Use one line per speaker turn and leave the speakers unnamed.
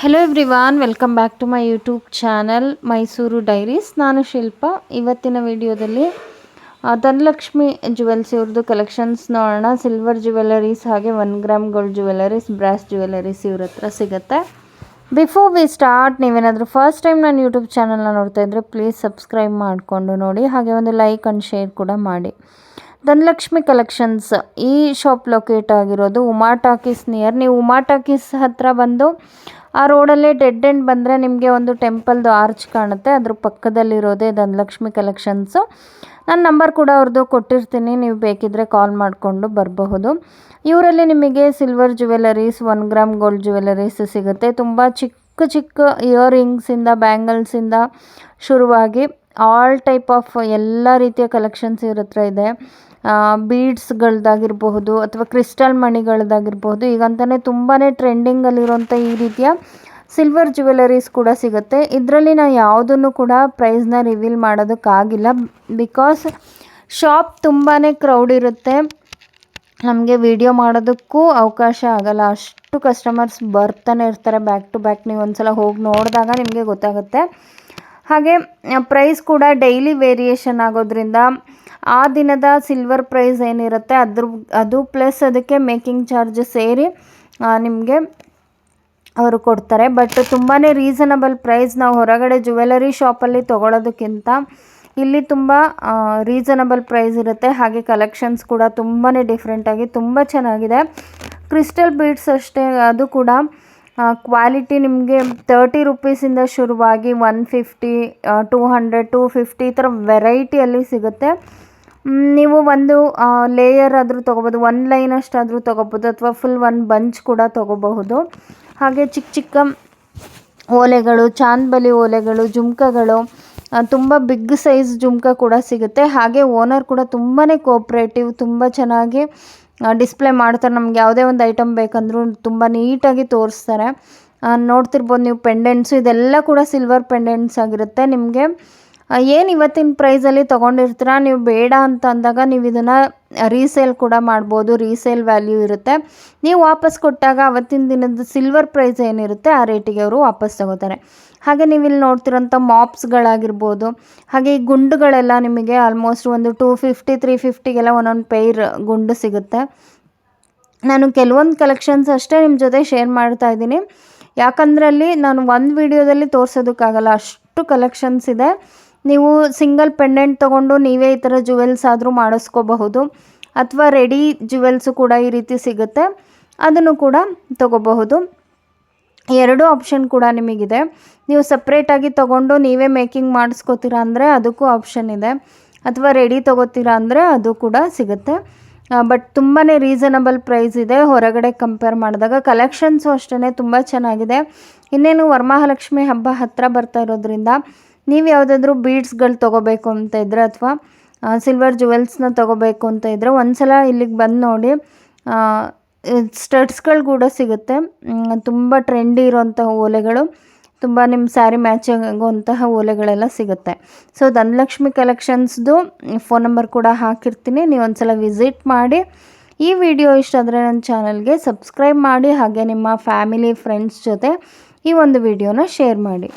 Hello everyone welcome back to my YouTube channel Mysuru diaries ನಾನು ಶಿಲ್ಪ. ಇವತ್ತಿನ ವಿಡಿಯೋದಲ್ಲಿ Dhanalakshmi jewels ಇವ್ರದ್ದು ಕಲೆಕ್ಷನ್ಸ್ ನೋಡೋಣ. ಸಿಲ್ವರ್ ಜ್ಯುವೆಲ್ಲರೀಸ್ ಹಾಗೆ one gram gold jewelleries brass jewelleries ಇವ್ರ ಹತ್ರ ಸಿಗುತ್ತೆ. ಬಿಫೋರ್ ವಿ ಸ್ಟಾರ್ಟ್ ನೀವೇನಾದರೂ ಫಸ್ಟ್ ಟೈಮ್ ನಾನು ಯೂಟ್ಯೂಬ್ ಚಾನಲ್ನ ನೋಡ್ತಾ ಇದ್ದರೆ ಪ್ಲೀಸ್ ಸಬ್ಸ್ಕ್ರೈಬ್ ಮಾಡಿಕೊಂಡು ನೋಡಿ. ಹಾಗೆ ಒಂದು ಲೈಕ್ ಆ್ಯಂಡ್ ಶೇರ್ ಕೂಡ ಮಾಡಿ. ಧನಲಕ್ಷ್ಮಿ ಕಲೆಕ್ಷನ್ಸ್ ಈ ಶಾಪ್ ಲೊಕೇಟ್ ಆಗಿರೋದು ಉಮಾ ಟಾಕೀಸ್ ನಿಯರ್ ನೀವು ಉಮಾ ಟಾಕೀಸ್ ಹತ್ರ ಬಂದು ಆ ರೋಡಲ್ಲೇ ಡೆಡ್ ಎಂಡ್ ಬಂದರೆ ನಿಮಗೆ ಒಂದು ಟೆಂಪಲ್ದು ಆರ್ಚ್ ಕಾಣುತ್ತೆ. ಅದ್ರ ಪಕ್ಕದಲ್ಲಿರೋದೇ ಧನಲಕ್ಷ್ಮಿ ಕಲೆಕ್ಷನ್ಸು ನನ್ನ ನಂಬರ್ ಕೂಡ ಅವ್ರದ್ದು ಕೊಟ್ಟಿರ್ತೀನಿ. ನೀವು ಬೇಕಿದ್ದರೆ ಕಾಲ್ ಮಾಡಿಕೊಂಡು ಬರಬಹುದು. ಇವರಲ್ಲಿ ನಿಮಗೆ silver jewelleries one gram gold jewelleries ಸಿಗುತ್ತೆ. ತುಂಬ ಚಿಕ್ಕ ಚಿಕ್ಕ ಇಯರಿಂಗ್ಸಿಂದ ಬ್ಯಾಂಗಲ್ಸಿಂದ ಶುರುವಾಗಿ ಆಲ್ ಟೈಪ್ ಆಫ್ ಎಲ್ಲ ರೀತಿಯ ಕಲೆಕ್ಷನ್ಸ್ ಇವ್ರ ಹತ್ರ ಇದೆ. ಬೀಡ್ಸ್ಗಳ್ದಾಗಿರಬಹುದು ಅಥವಾ ಕ್ರಿಸ್ಟಲ್ ಮಣಿಗಳದ್ದಾಗಿರ್ಬಹುದು ಈಗಂತಲೇ ತುಂಬಾ ಟ್ರೆಂಡಿಂಗಲ್ಲಿರುವಂಥ ಈ ರೀತಿಯ ಸಿಲ್ವರ್ ಜ್ಯುವೆಲರೀಸ್ ಕೂಡ ಸಿಗುತ್ತೆ. ಇದರಲ್ಲಿ ನಾನು ಯಾವುದನ್ನು ಕೂಡ ಪ್ರೈಸ್ನ ರಿವೀಲ್ ಮಾಡೋದಕ್ಕಾಗಿಲ್ಲ. ಬಿಕಾಸ್ ಶಾಪ್ ತುಂಬಾ ಕ್ರೌಡ್ ಇರುತ್ತೆ. ನಮಗೆ ವಿಡಿಯೋ ಮಾಡೋದಕ್ಕೂ ಅವಕಾಶ ಆಗಲ್ಲ. ಅಷ್ಟು ಕಸ್ಟಮರ್ಸ್ ಬರ್ತಾನೆ ಇರ್ತಾರೆ ಬ್ಯಾಕ್ ಟು ಬ್ಯಾಕ್ ನೀವು ಒಂದ್ಸಲ ಹೋಗಿ ನೋಡಿದಾಗ ನಿಮಗೆ ಗೊತ್ತಾಗುತ್ತೆ. ಹಾಗೆ ಪ್ರೈಸ್ ಕೂಡ ಡೈಲಿ ವೇರಿಯೇಷನ್ ಆಗೋದ್ರಿಂದ ಆ ದಿನದ ಸಿಲ್ವರ್ ಪ್ರೈಸ್ ಏನಿರುತ್ತೆ, ಅದ್ರ, ಅದು ಪ್ಲಸ್ ಅದಕ್ಕೆ ಮೇಕಿಂಗ್ ಚಾರ್ಜ್ ಸೇರಿ ನಿಮಗೆ ಅವರು ಕೊಡ್ತಾರೆ. ಬಟ್ ತುಂಬಾ ರೀಸನಬಲ್ ಪ್ರೈಸ್ ನಾವು ಹೊರಗಡೆ ಜ್ಯುವೆಲರಿ ಶಾಪಲ್ಲಿ ತೊಗೊಳೋದಕ್ಕಿಂತ ಇಲ್ಲಿ ತುಂಬ ರೀಸನಬಲ್ ಪ್ರೈಸ್ ಇರುತ್ತೆ. ಹಾಗೆ ಕಲೆಕ್ಷನ್ಸ್ ಕೂಡ ತುಂಬಾ ಡಿಫ್ರೆಂಟಾಗಿ ತುಂಬ ಚೆನ್ನಾಗಿದೆ. ಕ್ರಿಸ್ಟಲ್ ಬೀಡ್ಸ್ ಅಷ್ಟೇ, ಅದು ಕೂಡ ಕ್ವಾಲಿಟಿ ನಿಮಗೆ ತರ್ಟಿ ರುಪೀಸಿಂದ ಶುರುವಾಗಿ one fifty two hundred two fifty ಈ ಥರ ವೆರೈಟಿಯಲ್ಲಿ ಸಿಗುತ್ತೆ. ನೀವು ಒಂದು ಲೇಯರ್ ಆದರೂ ತೊಗೋಬೋದು ಒನ್ ಲೈನ್ ಅಷ್ಟಾದರೂ ತೊಗೋಬೋದು, ಅಥವಾ ಫುಲ್ ಒನ್ ಬಂಚ್ ಕೂಡ ತೊಗೋಬಹುದು. ಹಾಗೆ ಚಿಕ್ಕ ಚಿಕ್ಕ ಓಲೆಗಳು, ಚಾಂದ್ಬಲಿ ಓಲೆಗಳು, ಜುಮ್ಕಗಳು ತುಂಬ ಬಿಗ್ ಸೈಜ್ ಜುಮ್ಕ ಕೂಡ ಸಿಗುತ್ತೆ. ಹಾಗೆ ಓನರ್ ಕೂಡ ತುಂಬಾ ಕೋಪ್ರೇಟಿವ್ ತುಂಬ ಚೆನ್ನಾಗಿ ಡಿಸ್ಪ್ಲೇ ಮಾಡ್ತಾರೆ. ನಮ್ಗೆ ಯಾವುದೇ ಒಂದು ಐಟಮ್ ಬೇಕಂದ್ರೂ ತುಂಬ ನೀಟಾಗಿ ತೋರಿಸ್ತಾರೆ. ನೋಡ್ತಿರ್ಬೋದು ನೀವು ಪೆಂಡೆಂಟ್ಸು ಇದೆಲ್ಲ ಕೂಡ ಸಿಲ್ವರ್ ಪೆಂಡೆಂಟ್ಸ್ ಆಗಿರುತ್ತೆ. ನಿಮಗೆ ಏನು ಇವತ್ತಿನ ಪ್ರೈಸಲ್ಲಿ ತೊಗೊಂಡಿರ್ತೀರ? ನೀವು ಬೇಡ ಅಂತ ಅಂದಾಗ ನೀವು ಇದನ್ನು ರೀಸೇಲ್ ಕೂಡ ಮಾಡ್ಬೋದು ರೀಸೇಲ್ ವ್ಯಾಲ್ಯೂ ಇರುತ್ತೆ. ನೀವು ವಾಪಸ್ ಕೊಟ್ಟಾಗ ಅವತ್ತಿನ ದಿನದ ಸಿಲ್ವರ್ ಪ್ರೈಸ್ ಏನಿರುತ್ತೆ, ಆ ರೇಟಿಗೆ ಅವರು ವಾಪಸ್ ತಗೋತಾರೆ. ಹಾಗೆ ನೀವು ಇಲ್ಲಿ ನೋಡ್ತಿರೋಂಥ ಮಾಪ್ಸ್ಗಳಾಗಿರ್ಬೋದು ಹಾಗೆ ಈ ಗುಂಡುಗಳೆಲ್ಲ ನಿಮಗೆ ಆಲ್ಮೋಸ್ಟ್ ಒಂದು ಟೂ ಫಿಫ್ಟಿ ತ್ರೀ ಫಿಫ್ಟಿಗೆಲ್ಲ ಒಂದೊಂದು ಪೈರ್ ಗುಂಡು ಸಿಗುತ್ತೆ. ನಾನು ಕೆಲವೊಂದು ಕಲೆಕ್ಷನ್ಸ್ ಅಷ್ಟೇ ನಿಮ್ಮ ಜೊತೆ ಶೇರ್ ಮಾಡ್ತಾ ಇದ್ದೀನಿ. ಯಾಕಂದ್ರಲ್ಲಿ ನಾನು ಒಂದು ವಿಡಿಯೋದಲ್ಲಿ ತೋರಿಸೋದಕ್ಕಾಗಲ್ಲ, ಅಷ್ಟು ಕಲೆಕ್ಷನ್ಸ್ ಇದೆ. ನೀವು ಸಿಂಗಲ್ ಪೆಂಡೆಂಟ್ ತೊಗೊಂಡು ನೀವೇ ಈ ಥರ ಜುವೆಲ್ಸ್ ಆದರೂ ಮಾಡಿಸ್ಕೋಬಹುದು. ಅಥವಾ ರೆಡಿ ಜುವೆಲ್ಸು ಕೂಡ ಈ ರೀತಿ ಸಿಗುತ್ತೆ. ಅದನ್ನು ಕೂಡ ತಗೋಬಹುದು. ಎರಡೂ ಆಪ್ಷನ್ ಕೂಡ ನಿಮಗಿದೆ. ನೀವು ಸಪ್ರೇಟಾಗಿ ತೊಗೊಂಡು ನೀವೇ ಮೇಕಿಂಗ್ ಮಾಡಿಸ್ಕೋತೀರಾ ಅಂದರೆ ಅದಕ್ಕೂ ಆಪ್ಷನ್ ಇದೆ. ಅಥವಾ ರೆಡಿ ತೊಗೋತೀರಾ ಅಂದರೆ ಅದು ಕೂಡ ಸಿಗುತ್ತೆ. ಬಟ್ ತುಂಬಾ ರೀಸನಬಲ್ ಪ್ರೈಸ್ ಇದೆ. ಹೊರಗಡೆ ಕಂಪೇರ್ ಮಾಡಿದಾಗ ಕಲೆಕ್ಷನ್ಸು ಅಷ್ಟೇ ತುಂಬ ಚೆನ್ನಾಗಿದೆ. ಇನ್ನೇನು ವರಮಹಾಲಕ್ಷ್ಮಿ ಹಬ್ಬ ಹತ್ತಿರ ಬರ್ತಾ ಇರೋದ್ರಿಂದ ನೀವು ಯಾವುದಾದ್ರೂ ಬೀಡ್ಸ್ಗಳು ತೊಗೋಬೇಕು ಅಂತ ಇದ್ದರೆ ಅಥವಾ ಸಿಲ್ವರ್ ಜುವೆಲ್ಸ್ನ ತೊಗೋಬೇಕು ಅಂತ ಇದ್ದರೆ ಒಂದ್ಸಲ ಇಲ್ಲಿಗೆ ಬಂದು ನೋಡಿ ಸ್ಟಡ್ಸ್ಗಳು ಕೂಡ ಸಿಗುತ್ತೆ. ತುಂಬ ಟ್ರೆಂಡಿ ಇರುವಂತಹ ಓಲೆಗಳು, ತುಂಬ ನಿಮ್ಮ ಸ್ಯಾರಿ ಮ್ಯಾಚ್ ಆಗುವಂತಹ ಓಲೆಗಳೆಲ್ಲ ಸಿಗುತ್ತೆ. ಸೊ ಧನಲಕ್ಷ್ಮಿ ಕಲೆಕ್ಷನ್ಸ್ದು ಫೋನ್ ನಂಬರ್ ಕೂಡ ಹಾಕಿರ್ತೀನಿ. ನೀವು ಒಂದ್ಸಲ ವಿಸಿಟ್ ಮಾಡಿ. ಈ ವಿಡಿಯೋ ಇಷ್ಟ ಆದರೆ ನನ್ನ ಚಾನಲ್ಗೆ ಸಬ್ಸ್ಕ್ರೈಬ್ ಮಾಡಿ, ಹಾಗೆ ನಿಮ್ಮ ಫ್ಯಾಮಿಲಿ ಫ್ರೆಂಡ್ಸ್ ಜೊತೆ ಈ ಒಂದು ವಿಡಿಯೋನ ಶೇರ್ ಮಾಡಿ.